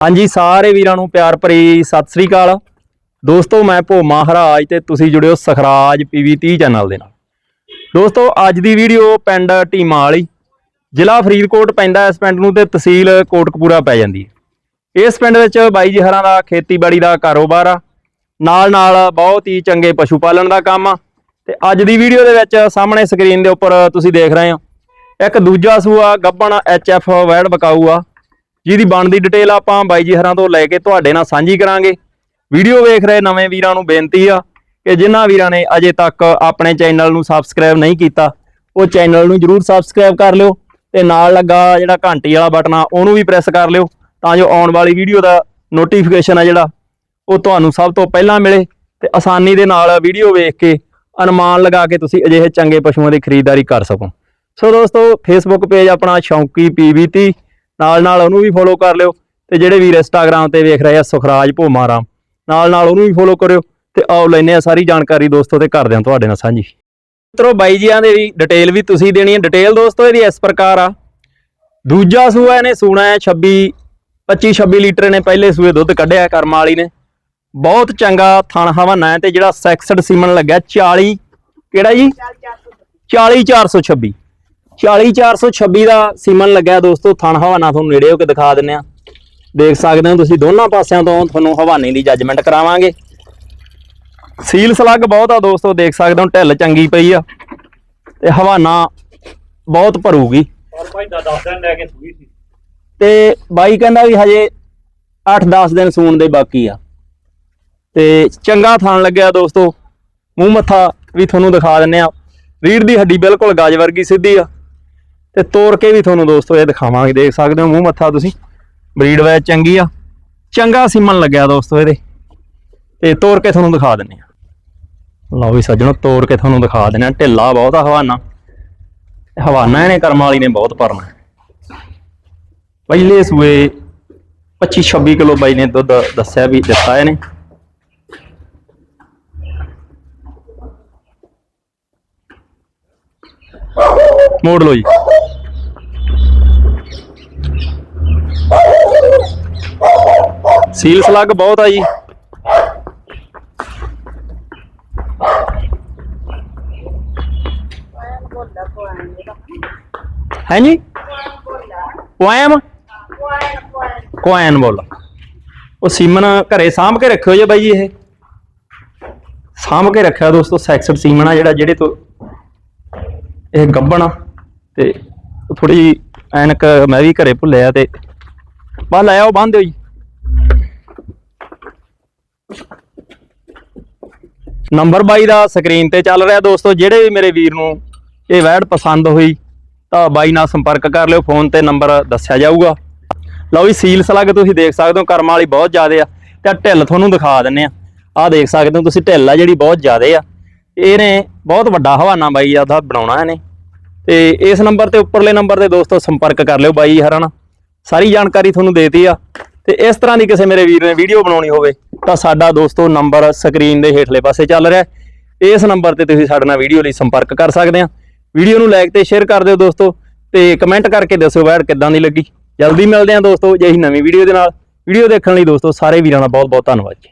ਹਾਂਜੀ, ਸਾਰੇ ਵੀਰਾਂ ਨੂੰ ਪਿਆਰ ਭਰੀ ਸਤਿ ਸ੍ਰੀ ਅਕਾਲ। ਦੋਸਤੋ, ਮੈਂ ਭੋ ਮਹਾਰਾਜ ਤੇ ਤੁਸੀਂ ਜੁੜਿਓ ਸਖਰਾਜ ਪੀਵੀ 30 ਚੈਨਲ ਦੇ ਨਾਲ। ਦੋਸਤੋ, ਅੱਜ ਦੀ ਵੀਡੀਓ ਪਿੰਡ ਢੀਮਾ ਵਾਲੀ। ਜ਼ਿਲ੍ਹਾ ਫਰੀਦਕੋਟ ਪੈਂਦਾ, ਇਸ ਪਿੰਡ ਨੂੰ ਤੇ ਤਹਿਸੀਲ ਕੋਟਕਪੂਰਾ ਪੈ ਜਾਂਦੀ ਹੈ। ਇਸ ਪਿੰਡ ਵਿੱਚ ਬਾਈ ਜੀ ਹਰਾਂ ਦਾ ਖੇਤੀਬਾੜੀ ਦਾ ਕਾਰੋਬਾਰ ਆ। ਨਾਲ ਨਾਲ ਬਹੁਤ ਹੀ ਚੰਗੇ ਪਸ਼ੂ ਪਾਲਣ ਦਾ ਕੰਮ ਆ। ਤੇ ਅੱਜ ਦੀ ਵੀਡੀਓ ਦੇ ਵਿੱਚ ਸਾਹਮਣੇ ਸਕਰੀਨ ਦੇ ਉੱਪਰ ਤੁਸੀਂ ਦੇਖ ਰਹੇ ਹੋ। ਇੱਕ ਦੂਜਾ ਸੂਆ, ਗੱਬਣ ਐਫ ਵੈੜ ਬਕਾਊ ਆ। ਜਿਹਦੀ ਬਣਦੀ ਡਿਟੇਲ ਆਪਾਂ ਬਾਈ ਜੀ ਹਰਾਂ ਤੋਂ ਲੈ ਕੇ ਤੁਹਾਡੇ ਨਾਲ ਸਾਂਝੀ ਕਰਾਂਗੇ। ਵੀਡੀਓ ਵੇਖ ਰਹੇ ਨਵੇਂ ਵੀਰਾਂ ਨੂੰ ਬੇਨਤੀ ਆ ਕਿ ਜਿਨ੍ਹਾਂ ਵੀਰਾਂ ਨੇ ਅਜੇ ਤੱਕ ਆਪਣੇ ਚੈਨਲ ਨੂੰ ਸਬਸਕ੍ਰਾਈਬ ਨਹੀਂ ਕੀਤਾ, ਉਹ ਚੈਨਲ ਨੂੰ ਜਰੂਰ ਸਬਸਕ੍ਰਾਈਬ ਕਰ ਲਿਓ ਤੇ ਨਾਲ ਲੱਗਾ ਜਿਹੜਾ ਘੰਟੀ ਵਾਲਾ ਬਟਨ ਆ, ਉਹਨੂੰ ਵੀ ਪ੍ਰੈਸ ਕਰ ਲਿਓ ਤਾਂ ਜੋ ਆਉਣ ਵਾਲੀ ਵੀਡੀਓ ਦਾ ਨੋਟੀਫਿਕੇਸ਼ਨ ਆ ਜਿਹੜਾ, ਉਹ ਤੁਹਾਨੂੰ ਸਭ ਤੋਂ ਪਹਿਲਾਂ ਮਿਲੇ ਤੇ ਆਸਾਨੀ ਦੇ ਨਾਲ ਵੀਡੀਓ ਵੇਖ ਕੇ ਅਨੁਮਾਨ ਲਗਾ ਕੇ ਤੁਸੀਂ ਅਜਿਹੇ ਚੰਗੇ ਪਸ਼ੂਆਂ ਦੀ ਖਰੀਦਦਾਰੀ ਕਰ ਸਕੋ। ਸੋ ਦੋਸਤੋ ਫੇਸਬੁੱਕ ਪੇਜ ਆਪਣਾ ਸ਼ੌਂਕੀ ਪੀਵੀਟੀ ਨਾਲ ਨਾਲ ਉਹਨੂੰ ਵੀ ਫੋਲੋ ਕਰ ਲਿਓ ਤੇ ਜਿਹੜੇ ਵੀਰ ਇੰਸਟਾਗ੍ਰam ਤੇ ਵੇਖ ਰਹੇ ਆ ਸੁਖਰਾਜ ਭੋਮਾਰਾਮ, ਨਾਲ ਨਾਲ ਉਹਨੂੰ ਵੀ ਫੋਲੋ ਕਰਿਓ ਤੇ ਆਓ ਲੈਨੇ ਆ ਸਾਰੀ ਜਾਣਕਾਰੀ ਦੋਸਤੋ ਤੇ ਕਰਦੇ ਹਾਂ ਤੁਹਾਡੇ ਨਾਲ ਸਾਂਝੀ। ਮਿੱਤਰੋ ਬਾਈ ਜੀਆਂ ਦੇ ਵੀ ਡਿਟੇਲ ਵੀ ਤੁਸੀਂ ਦੇਣੀ ਹੈ ਡਿਟੇਲ ਦੋਸਤੋ ਇਹਦੀ ਇਸ ਪ੍ਰਕਾਰ ਆ। ਦੂਜਾ ਸੂਆ ਇਹਨੇ ਸੂਣਾ ਹੈ 26 25 26 ਲੀਟਰ ਨੇ ਪਹਿਲੇ ਸੂਏ ਦੁੱਧ ਕੱਢਿਆ ਕਰਮ ਵਾਲੀ ਨੇ। ਬਹੁਤ ਚੰਗਾ ਥਣ ਹਵਾਨਾ ਹੈ ਤੇ ਜਿਹੜਾ ਸੈਕਸਡ ਸੀਮਨ ਲੱਗਿਆ 40 ਕਿਹੜਾ ਜੀ? 40426 40426 ਦਾ ਸੀਮਨ ਲੱਗਿਆ ਦੋਸਤੋ ਥਣ ਹਵਾਨਾ ਤੁਹਾਨੂੰ ਨੇੜੇ ਹੋ ਕੇ ਦਿਖਾ ਦਿੰਨੇ ਆ ਦੇਖ ਸਕਦੇ ਹੋ ਤੁਸੀਂ ਦੋਨਾਂ ਪਾਸਿਆਂ ਤੋਂ ਤੁਹਾਨੂੰ ਹਵਾਨੇ ਦੀ ਜੱਜਮੈਂਟ ਕਰਾਵਾਂਗੇ। ਸੀਲ ਸਲੱਗ ਬਹੁਤ ਆ ਦੋਸਤੋ ਦੇਖ ਸਕਦੇ ਹੋ ਢਿੱਲ ਚੰਗੀ ਪਈ ਆ ਤੇ ਹਵਾਨਾ ਬਹੁਤ ਭਰੂਗੀ। ਔਰ ਭਾਈ ਦਾ 10 ਦਿਨ ਲੈ ਕੇ ਸੂਈ ਸੀ। ਤੇ ਬਾਈ ਕਹਿੰਦਾ ਵੀ ਹਜੇ 8-10 ਦਿਨ ਸੂਣ ਦੇ ਬਾਕੀ ਆ। ਤੇ ਚੰਗਾ ਥਾਣ ਲੱਗਿਆ ਦੋਸਤੋ ਮੂੰਹ ਮੱਥਾ ਵੀ ਤੁਹਾਨੂੰ ਦਿਖਾ ਦਿੰਨੇ ਆ ਰੀੜ ਦੀ ਹੱਡੀ ਬਿਲਕੁਲ ਗਾਜ ਵਰਗੀ ਸਿੱਧੀ ਆ। ਤੇ ਤੋੜ ਕੇ ਵੀ ਤੁਹਾਨੂੰ ਦੋਸਤੋ ਇਹ ਦਿਖਾਵਾਂਗੇ, ਦੇਖ ਸਕਦੇ ਹੋ ਮੂੰਹ ਮੱਥਾ ਤੁਸੀਂ। ਬਰੀਡ ਵੈ ਚੰਗੀ ਆ। ਚੰਗਾ ਸੀਮਨ ਲੱਗਿਆ ਦੋਸਤੋ ਇਹਦੇ। ਤੇ ਤੋੜ ਕੇ ਤੁਹਾਨੂੰ ਦਿਖਾ ਦਿੰਨੇ ਆ। ਲਓ ਵੀ ਸੱਜਣੋ ਤੋੜ ਕੇ ਤੁਹਾਨੂੰ ਦਿਖਾ ਦਿੰਨੇ ਆ। ਢਿੱਲਾ ਬਹੁਤ ਆ ਹਵਾਨਾ। ਹਵਾਨਾ ਇਹਨੇ ਕਰਮ ਵਾਲੀ ਨੇ ਬਹੁਤ ਭਰਨਾ। ਪਹਿਲੇ ਸੂਏ 25 26 ਕਿਲੋ ਬਾਈ ਨੇ ਦੁੱਧ ਦੱਸਿਆ ਵੀ ਦਿੱਤਾ ਇਹਨੇ। ਮੋੜ ਲਓ ਜੀ। ਸੀਲ ਸਲੱਗ ਬਹੁਤ ਆ ਜੀ। ਹੈ ਜੀ ਕੋਐਮ ਕੋਐਨ ਬੋਲ। ਉਹ ਸੀਮਨ ਘਰੇ ਸਾਂਭ ਕੇ ਰੱਖਿਓ ਜੇ ਬਾਈ ਜੀ ਇਹ। ਸਾਂਭ ਕੇ ਰੱਖਿਆ ਦੋਸਤੋ, ਸੈਕਸਡ ਸੀਮਨ ਆ ਜਿਹੜਾ, ਜਿਹੜੇ ਤੋਂ ਇਹ ਗੱਬਣ ਆ। ਤੇ ਥੋੜੀ ਐਨਕ ਮੈਂ ਵੀ ਘਰੇ ਭੁੱਲਿਆ ਤੇ। ਬਾ ਲਾਇਆ ਉਹ ਬੰਦ ਦਿਓ ਜੀ। ਨੰਬਰ 22 ਦਾ ਸਕਰੀਨ ਤੇ ਚੱਲ ਰਿਹਾ ਦੋਸਤੋ, ਜਿਹੜੇ ਵੀ ਮੇਰੇ ਵੀਰ ਨੂੰ ਇਹ ਵੈਡ ਪਸੰਦ ਹੋਈ, ਤਾਂ ਬਾਈ ਨਾਲ ਸੰਪਰਕ ਕਰ ਲਿਓ, ਫੋਨ ਤੇ ਨੰਬਰ ਦੱਸਿਆ ਜਾਊਗਾ। ਲਓ ਜੀ ਸੀਲ ਸਲੱਗ ਤੁਸੀਂ ਦੇਖ ਸਕਦੇ ਹੋ, ਕਰਮ ਵਾਲੀ ਬਹੁਤ ਜ਼ਿਆਦੇ ਆ। ਤੇ ਢਿੱਲ ਤੁਹਾਨੂੰ ਦਿਖਾ ਦਿੰਨੇ ਆ। ਆਹ ਦੇਖ ਸਕਦੇ ਹੋ ਤੁਸੀਂ, ਢਿੱਲ ਆ ਜਿਹੜੀ ਬਹੁਤ ਜ਼ਿਆਦੇ ਆ। ਇਹਨੇ ਬਹੁਤ ਵੱਡਾ ਹਵਾਨਾ ਬਾਈ ਆ ਬਣਾਉਣਾ ਇਹਨੇ। ਤੇ ਇਸ ਨੰਬਰ ਤੇ, ਉੱਪਰਲੇ ਨੰਬਰ ਤੇ ਦੋਸਤੋ ਸੰਪਰਕ ਕਰ ਲਿਓ ਬਾਈ ਹਰਾਂ ਨਾਲ ਸਾਰੀ ਜਾਣਕਾਰੀ ਤੁਹਾਨੂੰ ਦੇਤੀ ਆ। ਤੇ ਇਸ ਤਰ੍ਹਾਂ ਦੀ ਕਿਸੇ ਮੇਰੇ ਵੀਰ ਨੇ ਵੀਡੀਓ ਬਣਾਉਣੀ ਹੋਵੇ, ਤਾਂ ਸਾਡਾ ਦੋਸਤੋ ਨੰਬਰ ਸਕਰੀਨ ਦੇ ਹੇਠਲੇ ਪਾਸੇ ਚੱਲ ਰਿਹਾ ਇਸ ਨੰਬਰ ਤੇ ਤੁਸੀਂ ਸਾਡੇ ਨਾਲ ਵੀਡੀਓ ਲਈ ਸੰਪਰਕ ਕਰ ਸਕਦੇ ਆ ਵੀਡੀਓ ਨੂੰ ਲਾਈਕ ਤੇ ਸ਼ੇਅਰ ਕਰ ਦਿਓ ਦੋਸਤੋ ਤੇ ਕਮੈਂਟ ਕਰਕੇ ਦੱਸਿਓ ਵੈਡ ਕਿੱਦਾਂ ਦੀ ਲੱਗੀ। ਜਲਦੀ ਮਿਲਦੇ ਆ ਦੋਸਤੋ ਜੇ ਨਵੀਂ ਵੀਡੀਓ ਦੇ ਨਾਲ। ਵੀਡੀਓ ਦੇਖਣ ਲਈ ਦੋਸਤੋ ਸਾਰੇ ਵੀਰਾਂ ਦਾ ਬਹੁਤ ਬਹੁਤ ਧੰਨਵਾਦ ਜੀ।